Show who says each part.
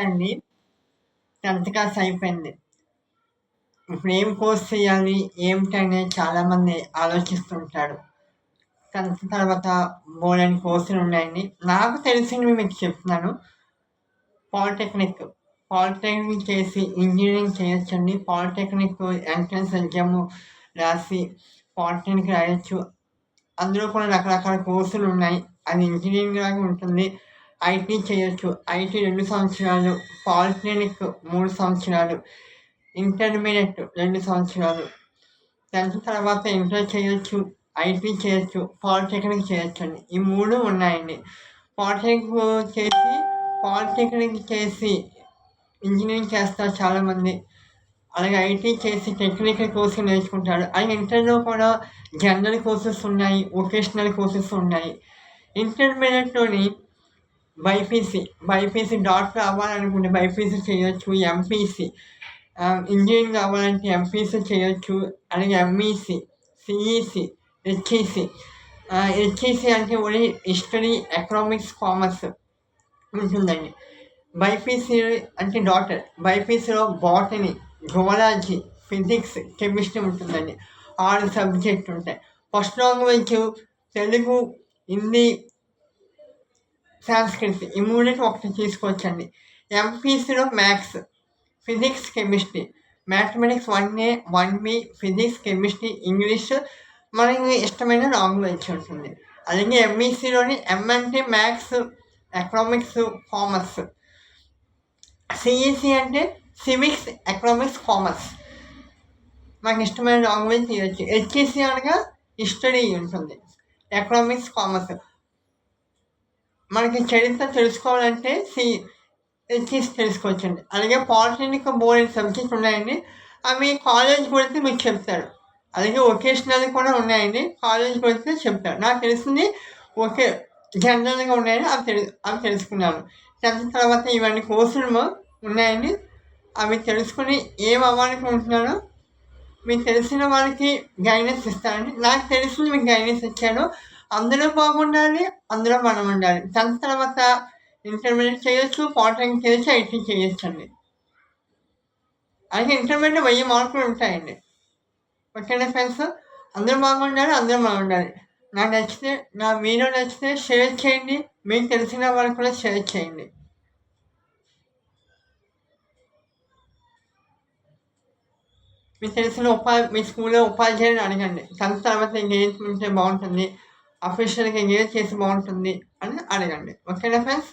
Speaker 1: అండి tenth class అయిపోయింది. ఇప్పుడు ఏం కోర్స్ చేయాలి ఏమిటనే చాలామంది ఆలోచిస్తుంటారు. టెన్త్ తర్వాత బోలెని కోర్సులు ఉన్నాయండి నాకు తెలిసినవి మీకు చెప్తున్నాను. పాలిటెక్నిక్ పాలిటెక్నిక్ చేసి ఇంజనీరింగ్ చేయొచ్చండి పాలిటెక్నిక్ ఎంట్రన్స్ ఎగ్జామ్ రాసి పాలిటెక్నిక్ రాయొచ్చు. అందులో కూడా రకరకాల కోర్సులు ఉన్నాయి. అది ఇంజనీరింగ్ లాగా ఉంటుంది. ఐటీ చేయొచ్చు. ఐటీ రెండు సంవత్సరాలు పాలిటెక్నిక్ మూడు సంవత్సరాలు ఇంటర్మీడియట్ రెండు సంవత్సరాలు. టెన్త్ తర్వాత ఇంటర్ చేయొచ్చు ఐటీ చేయొచ్చు పాలిటెక్నిక్ చేయొచ్చు అండి ఈ మూడు ఉన్నాయండి. పాలిటెక్నిక్ చేసి పాలిటెక్నిక్ చేసి ఇంజనీరింగ్ చేస్తారు చాలామంది. అలాగే ఐటీ చేసి టెక్నికల్ కోర్సు నేర్చుకుంటారు. అలాగే ఇంటర్లో కూడా జనరల్ కోర్సెస్ ఉన్నాయి వొకేషనల్ కోర్సెస్ ఉన్నాయి. ఇంటర్మీడియట్లోని బైపీసీ బైపీసీ డాక్టర్ అవ్వాలనుకుంటే బైపీసీ చేయొచ్చు ఎంపీసీ. ఇంజనీరింగ్ కావాలంటే ఎంపీసీ చేయొచ్చు అలాగే ఎంఈసీ సిఈసి హెచ్ఈసి. హెచ్ఈసి అంటే ఓన్లీ హిస్టరీ ఎకనామిక్స్ కామర్స్ ఉంటుందండి. బైపీసీ అంటే డాక్టర్. బైపీసీలో బాటనీ జువలాజీ ఫిజిక్స్ కెమిస్ట్రీ ఉంటుందండి. ఆరు సబ్జెక్ట్ ఉంటాయి. ఫస్ట్ లాంగ్వేజ్ తెలుగు హిందీ సాంస్క్రిట్ ఈ మూడింటి ఒకటి తీసుకోవచ్చండి. ఎంపీసీలో maths physics chemistry. Mathematics one A one B physics chemistry English. మనకి ఇష్టమైన లాంగ్వేజ్ ఉంటుంది. అలాగే ఎంఈసీలోని MNT maths economics commerce. CEC అంటే సివిక్స్ ఎకనామిక్స్ కామర్స్. మాకు ఇష్టమైన లాంగ్వేజ్ తీయచ్చు. హెచ్ఈసి అనగా హిస్టరీ ఉంటుంది. Economics commerce. మనకి చరిత్ర తెలుసుకోవాలంటే సి తీసి తెలుసుకోవచ్చండి. అలాగే పాలిటెక్నిక్ బోర్డ్ సబ్జెక్ట్స్ ఉన్నాయండి. అవి కాలేజ్ గురించి మీకు చెప్తారు. అలాగే ఒకేషనల్ కూడా ఉన్నాయండి. కాలేజ్ గురించి చెప్తారు. నాకు తెలిసింది ఒకే జనరల్గా ఉన్నాయని అవి తెలు అవి తెలుసుకున్నాను. టెన్త్ తర్వాత ఇవన్నీ కోర్సులు ఉన్నాయండి. అవి తెలుసుకుని ఏం అవ్వాలనుకుంటున్నానో మీకు తెలిసిన వాళ్ళకి గైడెన్స్ ఇస్తానండి. నాకు తెలిసింది మీకు గైడెన్స్ ఇచ్చాను. అందరూ బాగుండాలి అందులో మనం ఉండాలి. దాని తర్వాత ఇంటర్మీడియట్ చేయొచ్చు పాలిటెక్నిక్ చేయొచ్చు ఐటీ చేయొచ్చు అండి. ఇంటర్మీడియట్ వెయ్యి మార్కులు ఉంటాయండి. ఓకేనా ఫ్రెండ్స్ అందరూ బాగుండాలి అందరూ బాగుండాలి నాకు నచ్చితే నా వీడియో నచ్చితే షేర్ చేయండి. మీకు తెలిసిన వాళ్ళకి కూడా షేర్ చేయండి. మీకు తెలిసిన ఉపాధి మీ స్కూల్లో ఉపాధ్యాయుని అడగండి. తన తర్వాత ఎంగేజ్మెంట్ బాగుంటుంది. అఫీషియల్గా ఎంగేజ్ చేసి బాగుంటుంది అని అడగండి. ఓకేనా ఫ్రెండ్స్?